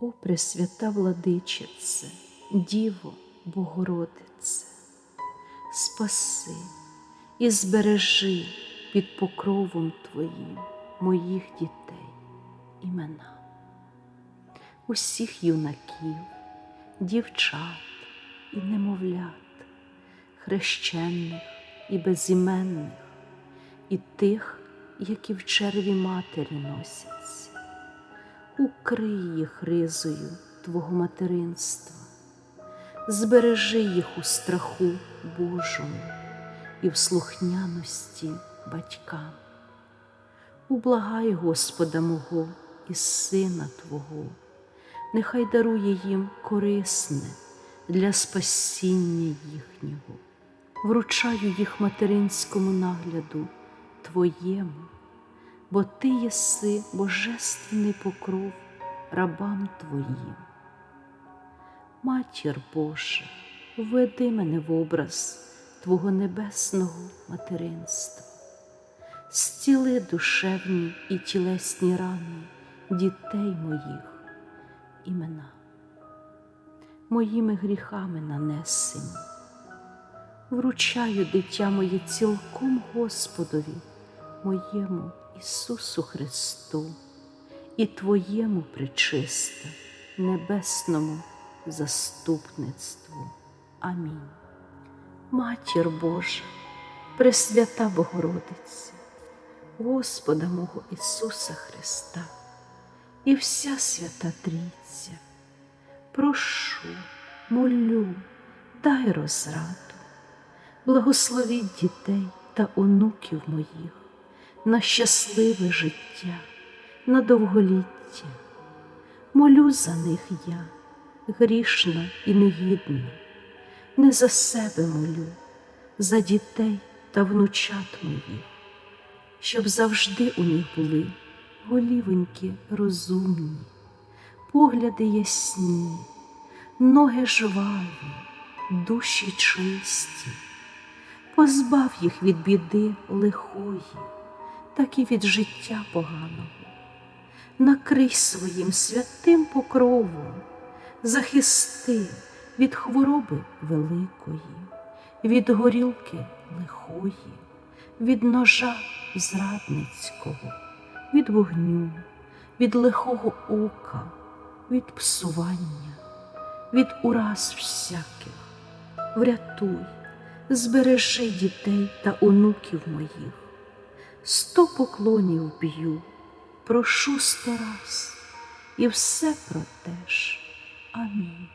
О, Пресвята владичице, Діво Богородице, спаси і збережи під покровом Твоїм моїх дітей імена, усіх юнаків, дівчат і немовлят, хрещених і безіменних, і тих, які в черві матері носяться укрий їх ризою Твого материнства, збережи їх у страху Божому і в слухняності батькам. Ублагай Господа мого і Сина Твого, нехай дарує їм корисне для спасіння їхнього, вручаю їх материнському нагляду Твоєму бо Ти єси божественний покров рабам Твоїм. Матір Божа, введи мене в образ Твого небесного материнства, зціли душевні і тілесні рани дітей моїх імена, моїми гріхами нанесені. Вручаю дитя моє цілком Господові, моєму Ісусу Христу і Твоєму причисте, небесному заступництву. Амінь. Матір Божа, Пресвята Богородиця, Господа мого Ісуса Христа і вся свята Трійця, прошу, молю, дай розраду, благословіть дітей та онуків моїх на щасливе життя, на довголіття. Молю за них я, грішна і негідна, не за себе молю, за дітей та внучат моїх, щоб завжди у них були голівенькі розумні, погляди ясні, ноги жваві, душі чисті, позбав їх від біди лихої так і від життя поганого. Накрий своїм святим покровом, захисти від хвороби великої, від горілки лихої, від ножа зрадницького, від вогню, від лихого ока, від псування, від ураз всяких. Врятуй, збережи дітей та онуків моїх сто поклонів б'ю, прошу сто раз, і все про те ж. Амінь.